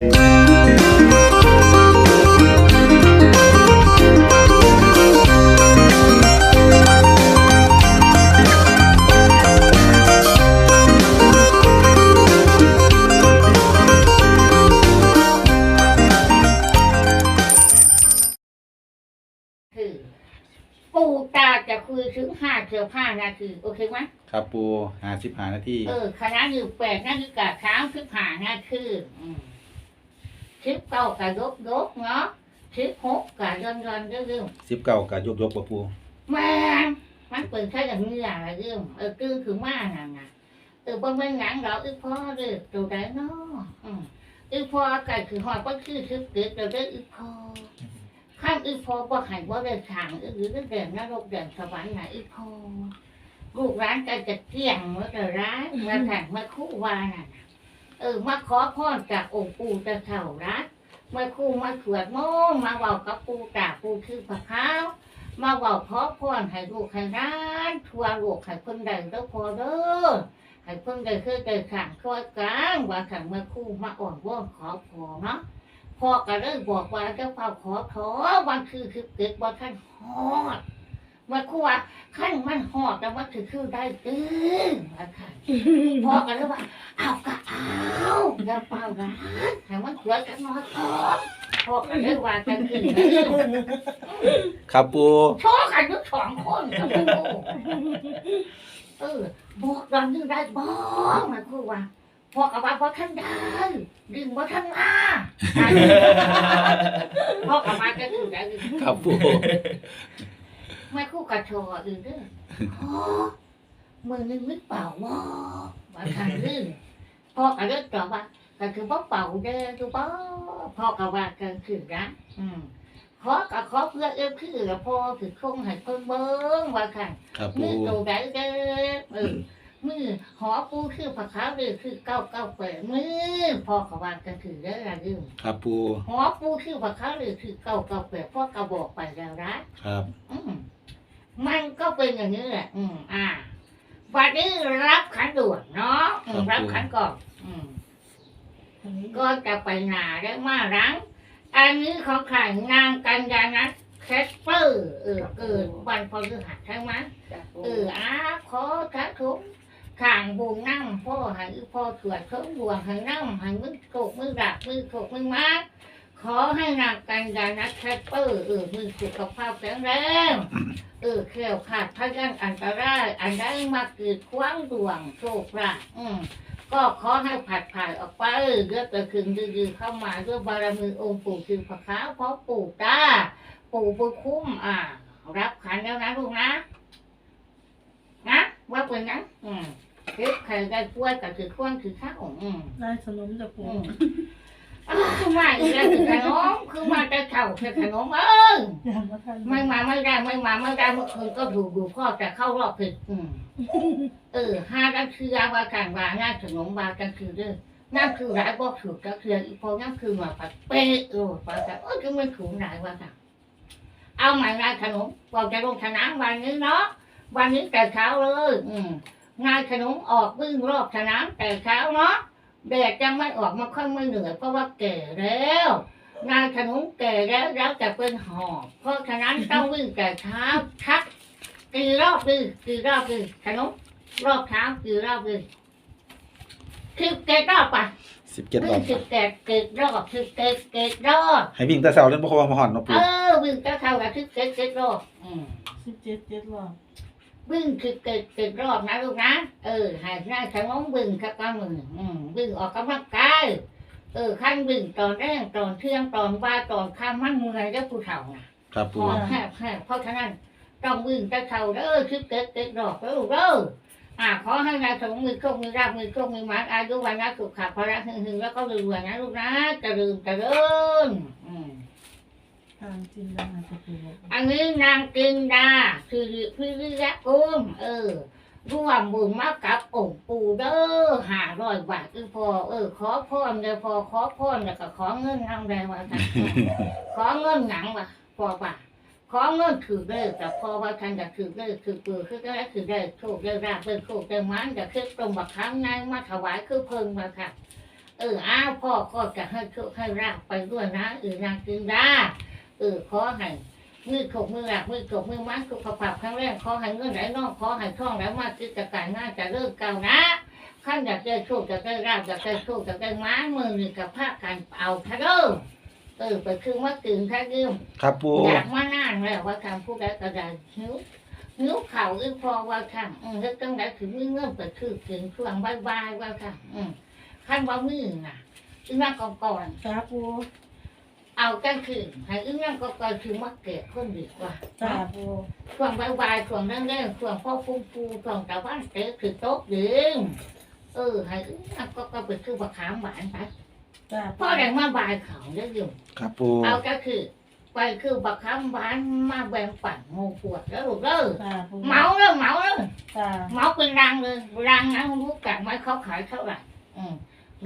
คือปูตาจะคุยถึงห้าเกือบห้านาทีโอเคไหมครับปูหาสิบหานาทีเออคณะอยู่แปดนาฬิกาเช้าสิบห้านาทีอืม สิบเก้ากะยกยกเนาะสิบหกกะย้อนย้อนเรื่องสิบเก้ากับยกยกปะปูแม่งมันเปิดแค่อย่างนี้อย่างไรเรื่องเออตื้อคือมากน่ะนะเออบางเรื่องหนังเราอีพ่อเด้อตัวใดเนาะอืมอีพ่อไก่คือหอยก็คือทึบเกิดเราได้อีพ่อข้างอีพ่อบ่ใหายบ่ได้ทางอีหรือได้แดงนรกแดงสวรรค์ไหนะอีพ่อลูกร้านก็จะเกลี้ยงเมื่อแต่ร้านมาแข่งมาคู่วาน่ะ เออ มาขอพรจากองค์ปู่ตะเถารัดมาคู่มาสวดโมนต์มาเว้ากับปู่ตาปู่คือพระขาวมาเว่าขอพรให้ลูกให้ร้านทัวโลกให้เพิ่นได้เด้อพอเด้อให้เพิ่นได้คือได้ขังคอยกลางว่าขังมาคู่มาอ่อนว่อนขอพอเนาะพ่อก็เลยบอกว่าเจ้าเฝ้าขอขอวันคือคือเกิดว่าท่านฮอด มาคู่ว่าขั้นมันฮอดแต่ว่าคือคือได้ตื้อว่าค่ะพ่อก็เลยว่าเอาก็เอาอย่าเป่าร้านให้มันสวยกันน้อยก่อนพ่อก็เลยว่ากันคือครับปูโชว์กันทุกสองคนกับกูเออบอกตอนนี้ได้บอกมาคือว่าพอกับว่าพอท่านได้ดึงพอท่านมาพอกับว่าก็คือได้ดึงครับปูไม่คู่ กับโชว์อื่นเด้ออ๋อมือนึงนึกเปล่าว่าว่าทางลื่นพ่อกับเรื่องตอบว่าก็คือพ่อเป่าเด้อคือพ่อพ่อกับว่าก็คือนะอืมขอกับขอเพื่อเอื้อคือแล้วพ่อคือคงให้เพิ่นเบิ้งว่าค่ะครับมืปูอตัวใดเด้อเออมือหอปูคือผักขาวเด้อคือเก้าเก้าแปดมือพ่อกับว่าก็คือเด้อละลืม ครับปูหอปูคือผักขาวเด้อคือเก้าเก้าแปดพ่อก็บอกไปแล้วนะครับ อืม มันก็เป็นอย่างนี้แหละอืมอ่าวันนี้รับขันด่วนเนาะอืมรับขันก่อนอืมก็จะไปหนาได้มารัง อันนี้ของใครนางกัญญานัทแคสเปอร์เออเกิดวันพฤหัสใช่ไหม เอออาขอทักทุกข่างบุญนั่งพ่อให้พ่อสวดเครื่องดวงให้นั่งให้มือโกกมือดักมือโกกมือมา ขอให้นางกัญญานัทแคสเปอร์เออมือสุขภาพแข็งแรงเออแคล้วขาดพยันอันตรายอันได้มาเกิดคว้างดวงโชคลาภอืมก็ขอให้ผัดผ่านออกไปเลือดกระคืนดื้อๆเข้ามาด้วยบารมีองค์ปู่คือพระขาวเพราะปู่ตาปู่บุญคุ้มอ่า รับขันแล้วนะลูกนะนะว่าเป็นนะอืมเก็บใครได้ป่วยก็คือควรคือข้าวอืมได้สนมจากปู อืมอ้าวมาอีกแล้วคือขนมคือมาแต่เข่าคือขนมเออไม่มาไม่ได้ไม่มาไม่ได้เมื่อคืนก็ดูดูพ่อแต่เข้ารอบผิดอืมเออห้ากันคือยาว่าการวางายขนมว่ากันคือเด้อนั่นคือร้ายบอกถูกก็คืออีพอนั่นคือมาปัดเป๊ะเออปัดแต่เออก็ไม่ถูกไหนว่าค่ะเอาใหม่งานขนมเราจะลงสนามวันนี้เนาะวันนี้แต่เช้าเลย อืมงานขนมออกวิ่งรอบสนามแต่เช้าเนาะ แดดยังไม่ออกมาค่อยไม่เหนื่อยเพราะว่าแก่แล้วงานขนมแก่แล้วแล้วจะเป็นหอบเพราะฉะนั้นต้องวิ่งแต่เช้าชักกี่รอบดีกี่รอบดีขนมรอบเช้ากี่รอบดีสิบเกตรอบป่ะสิบเจ็ดรวิ่องบสิบเกตเกตรอบสิบเกตเกตรอบให้วิ่งแต่เสาเล่นพวกมาหอนเนาะเอปูอวิ่งจะเท่ากับสิบเกตเกตรอบอืมสิบเจ็ดเจ็ดรอบ วิ่งสิบเกตเกตรอบนะลูกนะ เออใหายหน้าขนมวิ่งครับป้ามืออืมวิ่งออกกำลังกายเออขั้นวิ่งตอนแรกตอนเที่ยงตอนบ่ายตอนค่ำมันเมื่อยแล้วผู้เฒ่าน่ะครับพปูอแคบแคบเพราะฉะนั้นต้องวิ่งจะเท่าเด้อชิบเก็ดเก็ดดอกเด้อเด้ออ่าขอให้นายสมมือโชคมือราบมือโชคมือหมันอายุวันนะสุขภาพระหึงหึงแล้วก็รวยๆนะลูกนะเจะลืมจะเริญอืม ทางจินดาจะปูอันนี้นางกินดาคือพิริยะกุมเออร่วมบุญมากับองค์ปู่เด้อหาร้อยบาทคือพอเออ ขอพรเด้อพอขอพรแล้วก็ขอเงินนำแรงมาค่ะขอเงินหนังว่ะพอป่ะขอเงินถือเลยแต่พอว่าท่านจะถือเลยถือปืนคือได้ถือได้โชคได้ราบได้โชคได้มันจะคือตรงบักครั้งในมาถวายคือเพิ่งมาค่ะเอออ้าวพ่อก็จะให้โชคให้ราบไปด้วยนะเออนางกินดา เออขอให้มือถกมือหลักมือถกมือมันสุขภาพครั้งแรกขอให้เงินไหลนองขอให้ท่องไหลมากิจการงานจะเลิกเก่านะขั้นอยากได้โชคอยากได้ราบอยากได้โชคอยากได้ม้ามือนี่กับภาคการเอาทะเด้อเออไปคือว่าตื่นทะยืมครับปูอยากมานานแล้วว่าทำผู้ใดก็ได้หิวหิวเข่าอึพอว่าทำอืมแล้วจังไดถึงมีเงินไปคือถึงช่วงบายบายๆว่าทำอืมขั้นว่ามือน่ะอึนั่งก่อนก่อนจ้าปูๆ เอากันคือให้อึนั่งก่อนก่อนคือมาเกิดคนดีกว่าจ้าปูช่วงบายบายๆช่วงเร่งๆช่วงพ่อฟูฟูช่วงตะวันเตะคือโต๊ะดึงเออให้อึนั่งก็ก็ไปคือบักขามหวานไปจ้าพ่อแดงมาบายเขาเด้ออยู่ครับปูเอาก็คือไปคือบักคำหวานมาแบ่งปันโมปวดแล้วลูกเด้อจ้าปูเหมาเลยเหมาเลยจ้าเหมาเป็นรังเลยรังนะรู้จักไหมเขาขายเท่าไหร่อืม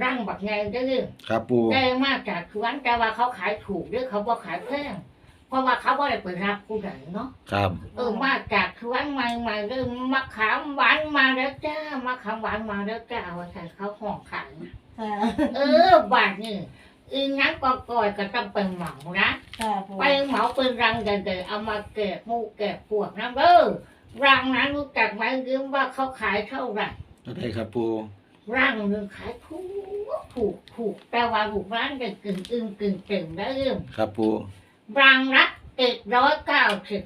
รังบักไงเด้อครับปูได้มากจากคือวันแต่ว่าเขาขายถูกหรือเขาบ่ขายแพงเพราะว่าเขาบ่ได้ไปรับผู้ใดเนาะครับเออมาจากคือวันใหม่ๆเด้อมะขามหวานมาแล้วจ้ามะขามหวานมาแล้วจ้าว่าใส่เขาห่อขายนะจ้าเออบาทนี่อีนั้นก็ก่อยก็ต้องไปเหมานะจ้าปูไปเหมาเป็นรังใหญ่ๆเอามาแกะหมูแกะพวกนะเด้อรังนั้นรู้จักไหมยืมว่าเขาขายเท่าไหร่ได้ครับปู รังหนึ่งขายถูกถูกถูกแต่ว่าถูกร้านจะกึ่งอึงกึ่งเต็มได้เรื่องครับปูรังละเจ็ดร้อยเก้าสิบ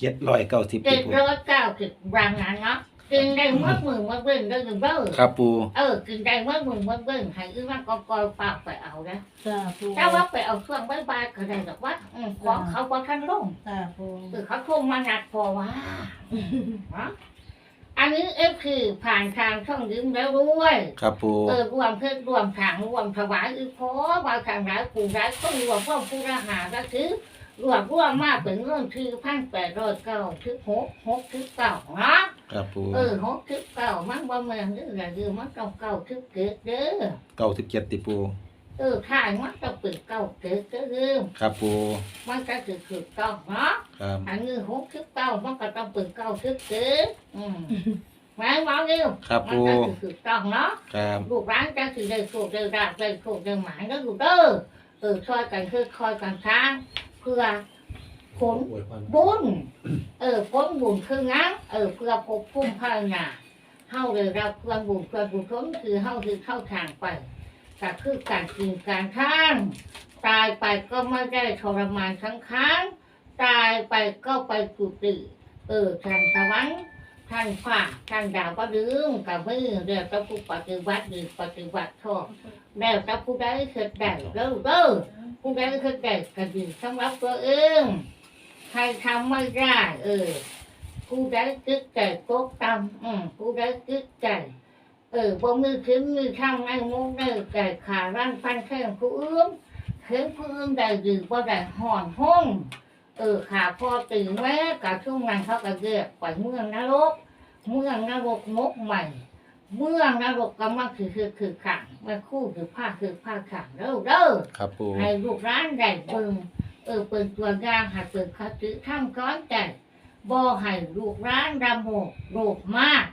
เจ็ดร้อยเก้าสิบเจ็ดปูร้อยเก้าสิบรังนั้นเนาะกินได้เมื่อมือเมื่อเบิ้งได้หรือเปล่าครับปูเออกินได้เมื่อมือเมื่อเบิ้งให้อีว่ากอกอยฝากไปเอานะจ้าปูแต่ว่าไปเอาช่วงบ่ายๆก็ได้หรอกว่าอืมของเขาบ่ทันลงจ้าปูคือเขาโทรมาหนักพอว่าฮะ อันนี้เอฟคือผ่านทางช่องยืมแล้วด้วยครับปูเออรวมเพื่อรวมทางรวมถวายอีพอว่าทางร้ายปู่ร้ายก็รวมพ่อผู้ราหาก็คือรวมรวมมากเป็นเรื่องคือพันแปดร้อยเก้าคือหกหกคือเก้าเนาะครับปูเออหกคือเก้ามันบ่แม่นเด้อละคือมันเก้าเก้าคือเกิดเด้อเก้าสิบเจ็ดติปู เออถ่ายมันจะเป็นเก้าเกิดก็คือครับปูมันก็คือคือเก้าเนาะครับอันนี้หกสิบเก้ามันก็ต้องเป็นเก้าสิบเจ็ดอืมแม่บอกเร็วครับมันปูก็คือถูกต้องเนาะครับลูกร้านจะคือได้ถูกได้ราบได้ถูกได้หมายก็ถูกเด้อเออช่วยกันคือคอยกันช้างเพื่อผลบุญเออผลบุญคืองั้นเออเพื่อพบพุ่มพายนาเฮาเลยรับเพื่อบุญเพื่อบุญชนคือเฮาคือเข้าทางไป ก็คือการกินการท่านตายไปก็ไม่ได้ทรมานทั้งค้างตายไปก็ไปกุฏิเออทางสวรรค์ท่านฝ่าท่านดาวก็ดึงกับมือเดี๋ยวจะผู้ปฏิบัติดีปฏิบัติชอบแล้วจะผู้ใดเกิดได้เด้อเด้อผู้ใดเกิดได้ก็ดีสำหรับตัวเองใครทำไม่ได้เออผู้ใดตึกใจตกกตำอืมผู้ใดตึกใจ เออบ่มือขึ้นมือทำไอ้มุกได้ใจขาร่างฟันแข้งผู้อื่นเข็นผู้อื่นได้ดีบ่ได้ห่อนห้องเออขาพอตื่นแม่กับช่วงนั้นเขาก็เรียกไปเมืองนรก เมืองนรกมกใหม่ เมืองนรกกำลังคือคือคือขังมาคู่คือผ้าคือผ้าขังเด้อเด้อครับปูให้ลูกร้านได้เบิ่งเออเปิดตัวอย่างให้เปิดคติทำก้อนใจบ่ให้ลูกร้านดำโมกโลภมาก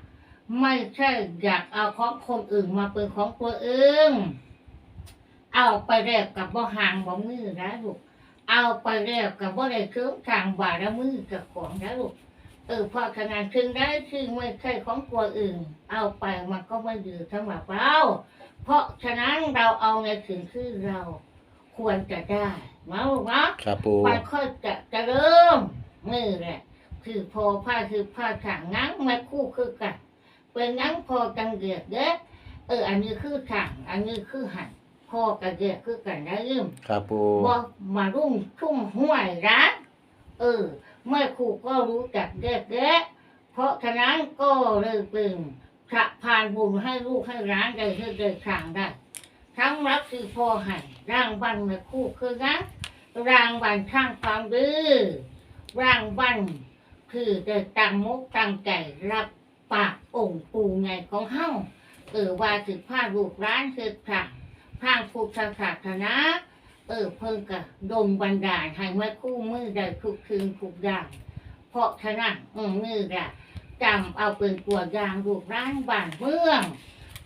ไม่ใช่อยากเอาของคนอื่นมาเป็นของตัวเองเอาไปแลกกับบ่ห่างบ่มือนะลูกเอาไปแล้วกับว่าได้เครื่องทางบารมือกับของนะลูกเออพอขนาดถึงได้คือไม่ใช่ของตัวอื่น เอาไปมันก็ไม่ดีสำหรับเราเพราะฉะนั้นเราเอาในสิ่งที่เราควรจะได้มาลูกเนาะครับปูไปค่อยจะจะเริ่มนี่แหละคือพอผ้าคือผ้าขางงั้งมาคู่คือกัน เป็นงั้งพอจังเดียดเด้อเออ อันนี้คือขางอันนี้คือหันพอกันเดียดคือกันได้ยืมครับปูว่ามารุ่งทุ่มห้วยร้านเออเมื่อครูก็รู้จักแยกแยะเพราะฉะนั้นก็เลยเป็นพระพานบุญให้ลูกให้ร้านได้ให้ได้ทางได้ทั้งรักคือพอให้ร่างบันเมื่อคู่คือนะร่างบันข้างความดื้อร่างบันคือได้ตั้งมุกตั้งใจรับ ปากองค์ปู่ไงของเฮาเออว่าถึงผ้าลูกร้านคือพระทางพุทธศาสนาเออเพิ่งกะดมบันดาลให้มาคู่มือได้ทุกคืนทุกอย่างเพราะฉะนั้นอืมมือละจำเอาเป็นตัวอย่างลูกร้านบ้านเมือง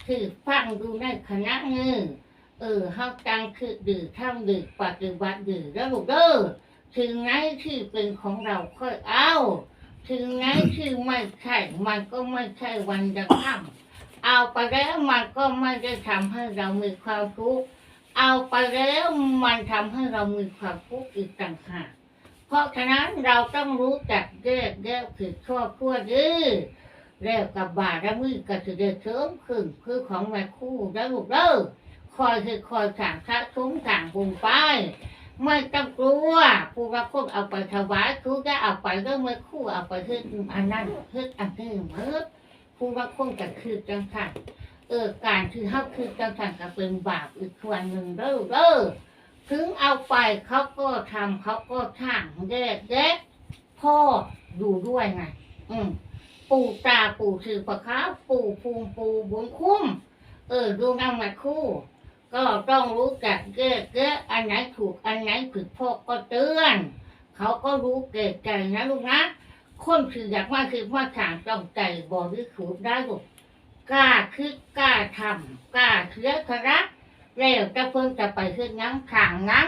คือฟังดูในคณะมือเออเฮาจังคือดื้อทำดื้อปฏิบัติดื้อแล้วลูกเด้อถึงไหนที่เป็นของเราค่อยเอา ถึงไหนที่ไม่ใช่ มันก็ไม่ใช่วันจะทำเอาไปแล้วมันก็ไม่ได้ทำให้เรามีความทุกข์เอาไปแล้วมันทำให้เรามีความทุกข์อีกต่างหากเพราะฉะนั้นเราต้องรู้จักแยกแยกผิดชอบชั่วดื้อแล้วกับบาระมือก็จะได้เสริมขึ้นคือของแม่คู่แล้วลูกเด้อคอยคือคอยสั่งพระสงสั่งบุญไป ไม่ต้องกลัวผู้รับพวกเอาไปถวายครูก็เอาไปก็ไม่คู่เอาไปเฮ็ดอันนั้นเฮ็ดอันนี้เมื่อผู้รับพวกก็คือจังสันเออการที่เขาคือจังสันก็เป็นบาปอีกส่วนหนึ่งเด้อเด้อถึงเอาไปเขาก็ทำเขาก็ช่างแยกแยะพ่ออยู่ด้วยไงอืมปู่ตาปู่สือประค้าปู่ภูมิปู่บุญคุ้ม เออดูน้ำมาคู่ ก็ต้องรู้จักแยกแยะอันไหนถูกอันไหนผิดพ่อก็เตือน เขาก็รู้เกะใจนะลูกนะคนคืออยากมาคือว่าขางต้องใจบริสุทธิ์ได้ลูกกล้าคิดกล้าทำกล้าเชื่อครักแล้วจะเพิ่งจะไปขึ้นงั้งขางงั้ง